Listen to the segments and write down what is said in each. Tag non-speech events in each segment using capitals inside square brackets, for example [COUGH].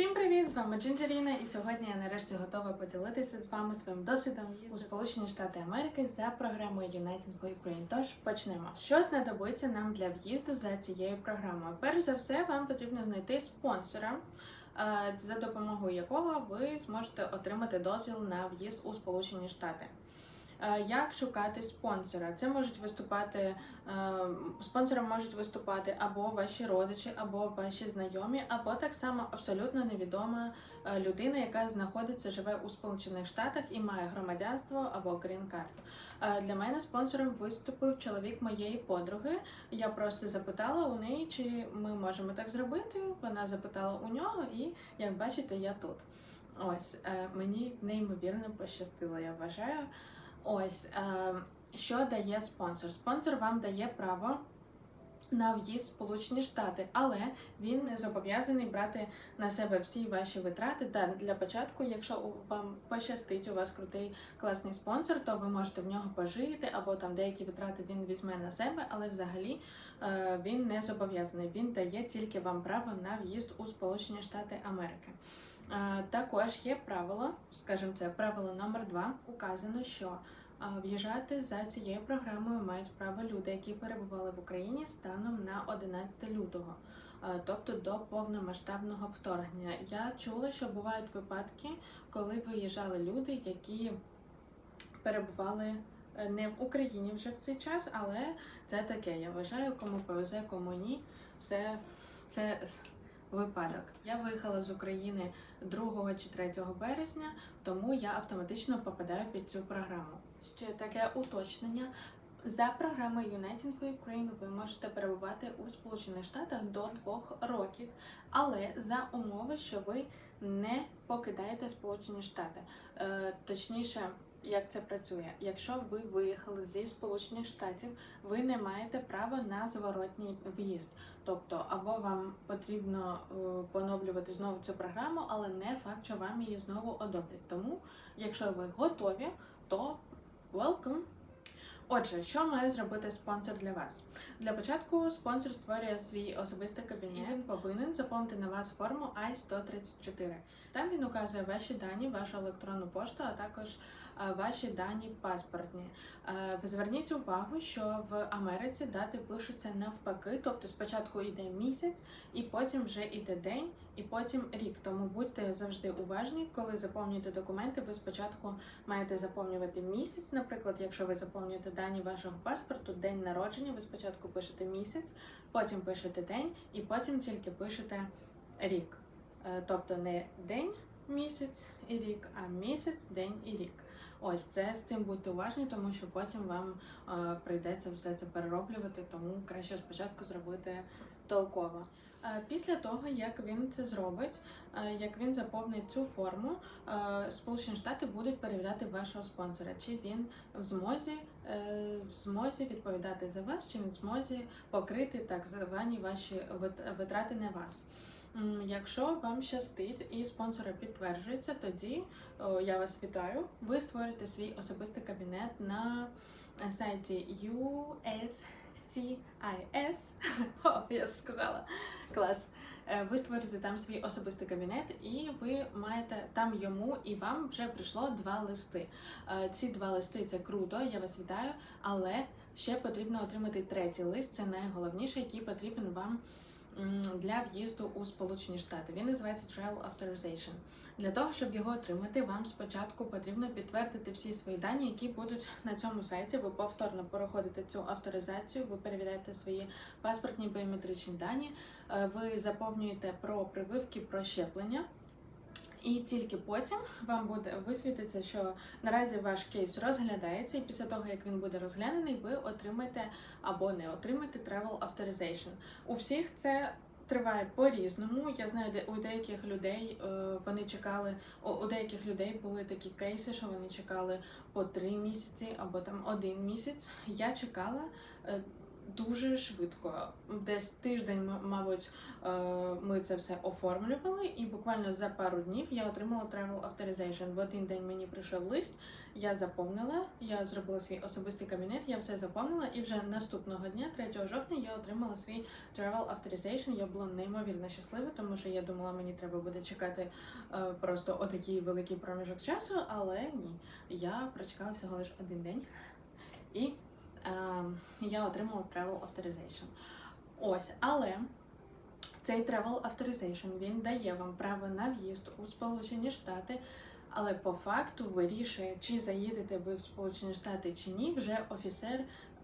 Всім привіт! З вами Джинджеріна, і сьогодні я нарешті готова поділитися з вами своїм досвідом у Сполучені Штати Америки за програмою United for Ukraine. Тож почнемо. Що знадобиться нам для в'їзду за цією програмою? Перш за все, вам потрібно знайти спонсора. е, За допомогою якого ви зможете отримати дозвіл на в'їзд у Сполучені Штати. Е, Як шукати спонсора? Це можуть виступати е, спонсором можуть виступати або ваші родичі, або ваші знайомі, або так само абсолютно невідома е, людина, яка знаходиться, живе у Сполучених Штатах і має громадянство або грін-карту. Для мене спонсором виступив чоловік моєї подруги. Я просто запитала у неї, чи ми можемо так зробити. Вона запитала у нього, і як бачите, я тут. Ось мені неймовірно пощастило, я вважаю. Ось е, що дає спонсор? Спонсор вам дає право на в'їзд Сполучені Штати, але він не зобов'язаний брати на себе всі ваші витрати. Та для початку, якщо вам пощастить, у вас крутий класний спонсор, то ви можете в нього пожити, або там деякі витрати він візьме на себе, але взагалі е, він не зобов'язаний. Він дає тільки вам право на в'їзд у Сполучені Штати Америки. Е, Також є правило, скажімо, це правило номер два. Указано, що В'їжджати за цією програмою мають право люди, які перебували в Україні станом на 11 лютого, тобто до повномасштабного вторгнення. Я чула, що бувають випадки, коли виїжджали люди, які перебували е, не в Україні вже в цей час, але це таке. Я вважаю, кому повезе, кому ні. Це, це випадок. Я виїхала з України 2 чи 3 березня, тому я автоматично попадаю під цю програму. Ще таке уточнення. За програмою United for Ukraine ви можете перебувати у Сполучених Штатах до двох років, але за умови, що ви не покидаєте Сполучені Штати. Е, точніше, як це працює? Якщо ви виїхали зі Сполучених Штатів, ви не маєте права на зворотній в'їзд. Тобто, або вам потрібно е, поновлювати знову цю програму, але не факт, що вам її знову одобрять. Тому, якщо ви готові, то welcome! Отже, що має зробити спонсор для вас? Для початку спонсор створює свій особистий кабінет. Він повинен заповнити на вас форму I-134. Там він указує ваші дані, вашу електронну пошту, а також ваші дані паспортні. Е, зверніть увагу, що в Америці дати пишуться навпаки, тобто спочатку йде місяць, і потім вже йде день, і потім рік. Тому будьте завжди уважні, коли заповнюєте документи. Ви спочатку маєте заповнювати місяць. Наприклад, якщо ви заповнюєте дані вашого паспорту, день народження, ви спочатку пишете місяць, потім пишете день, і потім тільки пишете рік. Е, Тобто не день, місяць і рік, а місяць, день і рік. Ось це з цим будьте уважні, тому що потім вам е, прийдеться все це перероблювати, тому краще спочатку зробити толково. Е, Після того, як він це зробить, е, як він заповнить цю форму, е, Сполучені Штати будуть перевіряти вашого спонсора, чи він в змозі, в змозі відповідати за вас, чи він в змозі покрити так звані ваші витрати на вас. Якщо вам щастить і спонсора підтверджується, тоді я вас вітаю. Ви створите свій особистий кабінет на сайті USCIS. [LAUGHS] О, я сказала. Клас. Е, Ви створите там свій особистий кабінет, і ви маєте там йому і вам вже прийшло два листи. Е, Ці два листи це круто, я вас вітаю, але ще потрібно отримати третій лист. Це найголовніше, який потрібен вам для в'їзду у Сполучені Штати. Він називається Travel Authorization. Для того, щоб його отримати, вам спочатку потрібно підтвердити всі свої дані, які будуть на цьому сайті. Ви повторно проходите цю авторизацію, ви перевіряєте свої паспортні біометричні дані, е, ви заповнюєте про прививки, про щеплення. І тільки потім вам буде висвітиться, що наразі ваш кейс розглядається, і після того, як він буде розглянений, ви отримаєте або не отримаєте Travel Authorization. У всіх це триває по-різному. Я знаю, де у деяких людей е, вони чекали, у, деяких людей були такі кейси, що вони чекали по три місяці або там один місяць. Я чекала. Дуже швидко. Десь тиждень, мабуть, е, ми це все оформлювали, і буквально за пару днів я отримала Travel Authorization. В один день мені прийшов лист, я заповнила, я зробила свій особистий кабінет, я все заповнила, і вже наступного дня, 3 жовтня, я отримала свій Travel Authorization. Я була неймовірно щаслива, тому що я думала, мені треба буде чекати е, просто отакий великий проміжок часу, але ні. Я прочекала всього лише один день. І я отримала Travel Authorization. Ось, але цей Travel Authorization він дає вам право на в'їзд у Сполучені Штати, але по факту вирішує, чи заїдете ви в Сполучені Штати чи ні, вже офіцер.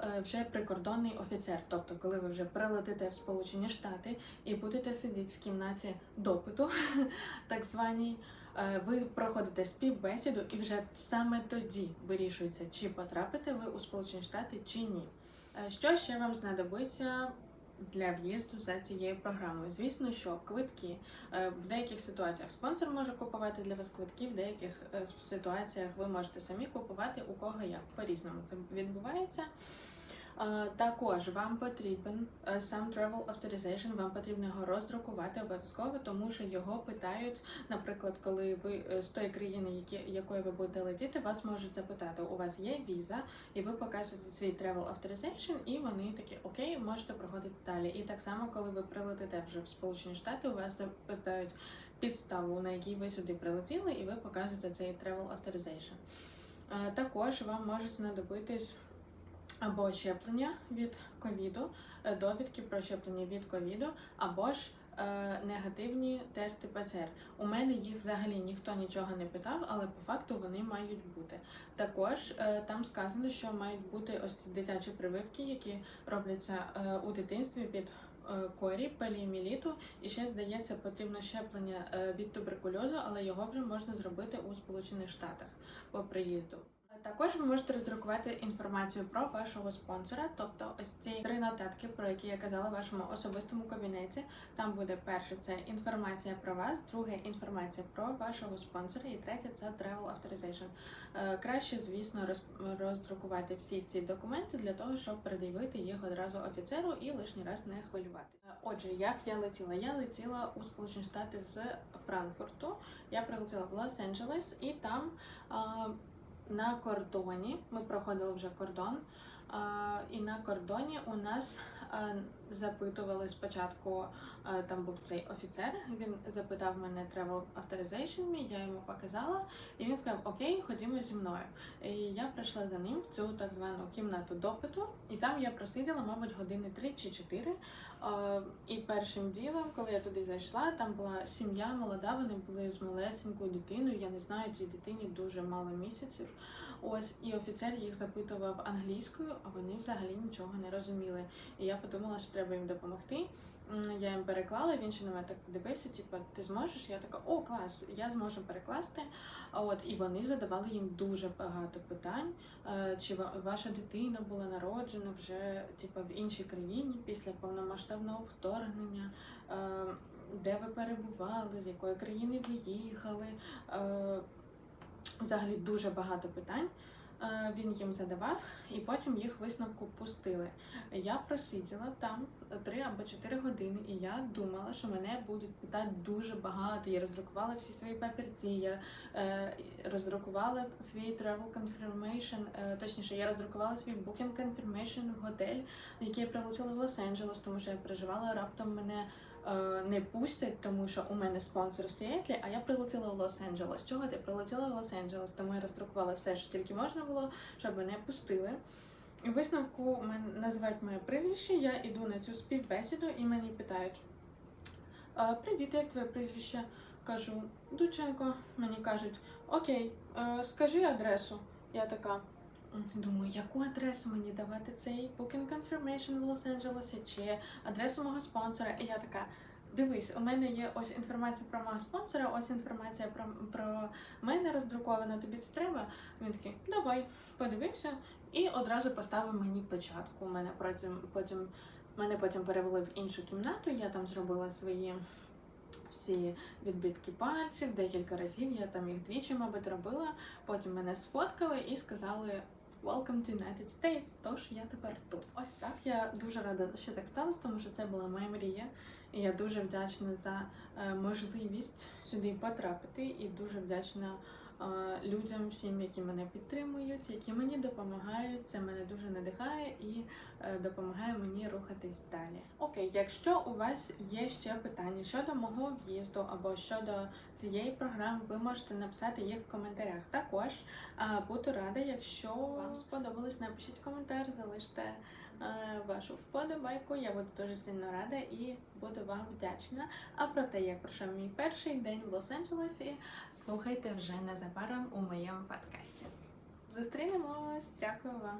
е, Вже прикордонний офіцер, тобто, коли ви вже прилетите в Сполучені Штати і будете сидіти в кімнаті допиту, [LAUGHS] так званій, ви проходите співбесіду, і вже саме тоді вирішується, чи потрапите ви у Сполучені Штати чи ні. Е, Що ще вам знадобиться для в'їзду за цією програмою? Звісно, що квитки Е, в деяких ситуаціях спонсор може купувати для вас квитки, в деяких е, ситуаціях ви можете самі купувати у кого як по-різному це відбувається. Також вам потрібен е, сам Travel Authorization, вам потрібно його роздрукувати обов'язково, тому що його питають, наприклад, коли ви е, з тої країни, які, якої ви будете летіти, вас можуть запитати, у вас є віза, і ви показуєте свій Travel Authorization, і вони такі, окей, можете проходити далі. І так само, коли ви прилетите вже в Сполучені Штати, у вас запитають підставу, на якій ви сюди прилетіли, і ви показуєте цей Travel Authorization. Е, Також вам можуть знадобитись або щеплення від ковіду, е, довідки про щеплення від ковіду, або ж е, негативні тести ПЦР. У мене їх взагалі ніхто нічого не питав, але по факту вони мають бути. Також е, там сказано, що мають бути ось ці дитячі прививки, які робляться у дитинстві від е, корі, поліоміеліту. І ще здається, потрібно щеплення від туберкульозу, але його вже можна зробити у Сполучених Штатах по приїзду. Також ви можете роздрукувати інформацію про вашого спонсора, тобто ось ці три нотатки, про які я казала в вашому особистому кабінеті. Там буде перше це інформація про вас, друге інформація про вашого спонсора, і третє це Travel Authorization. Е, Краще, звісно, роздрукувати всі ці документи для того, щоб пред'явити їх одразу офіцеру і лишній раз не хвилювати. Е, Отже, як я летіла? Я летіла у Сполучені Штати з Франкфурту. Я прилетіла в Лос-Анджелес і там. На кордоні. Ми проходили вже кордон. І на кордоні у нас а, запитували спочатку, там був цей офіцер. Він запитав мене travel authorization я йому показала, і він сказав: Окей, ходімо зі мною. І я прийшла за ним в цю так звану кімнату допиту, і там я просиділа, мабуть, години три чи чотири. І першим ділом, коли я туди зайшла, там була сім'я молода, вони були з малесенькою дитиною. Я не знаю, цій дитині дуже мало місяців. Ось і офіцер їх запитував англійською, а вони взагалі нічого не розуміли. І я подумала, що треба їм допомогти. Я їм переклала, він ще на мене так подивився, типу, ти зможеш? Я така, о, клас, я зможу перекласти. От і вони задавали їм дуже багато питань. Е, Чи ваша дитина була народжена вже типу, в іншій країні після повномасштабного вторгнення? Е, Де ви перебували, з якої країни ви їхали? Е, Взагалі дуже багато питань він їм задавав, і потім їх висновку пустили. Я просиділа там три або чотири години, і я думала, що мене будуть питати дуже багато. Я роздрукувала всі свої папірці, я е, роздрукувала свій travel confirmation, е, точніше, я роздрукувала свій booking confirmation в готель, який я прилетіла в Лос-Анджелес, тому що я переживала, раптом мене е, не пустять, тому що у мене спонсор в Сіетлі, а я прилетіла в Лос-Анджелес. Чого ти прилетіла в Лос-Анджелес? Тому я роздрукувала все, що тільки можна було, щоб мене пустили. У висновку називають моє прізвище, я іду на цю співбесіду і мені питають: «А, Привіт, як твоє прізвище? Кажу, Дученко. Мені кажуть, окей, е, скажи адресу. Я така. «М, Думаю, яку адресу мені давати цей booking confirmation в Лос-Анджелесі чи адресу мого спонсора? І я така. Дивись, у мене є ось інформація про мого спонсора, ось інформація про, про мене роздрукована. Тобі це треба? Він такий, давай, подивився і одразу поставив мені печатку. Мене потім, потім мене потім перевели в іншу кімнату. Я там зробила свої всі відбитки пальців декілька разів. Я там їх двічі, мабуть, робила. Потім мене сфоткали і сказали. Welcome to United States, тож я тепер тут. Ось так. Я дуже рада, що так сталося, тому що це була моя мрія. І я дуже вдячна за е, можливість сюди потрапити, і дуже вдячна людям, всім, які мене підтримують, які мені допомагають. Це мене дуже надихає і е, допомагає мені рухатись далі. Окей, якщо у вас є ще питання щодо мого в'їзду або щодо цієї програми, ви можете написати їх в коментарях. Також буду рада, якщо вам сподобалось, напишіть коментар, залиште вашу вподобайку. Я буду дуже сильно рада і буду вам вдячна. А про те, як пройшов мій перший день в Лос-Анджелесі, слухайте вже незабаром у моєму подкасті. Зустрінемось! Дякую вам!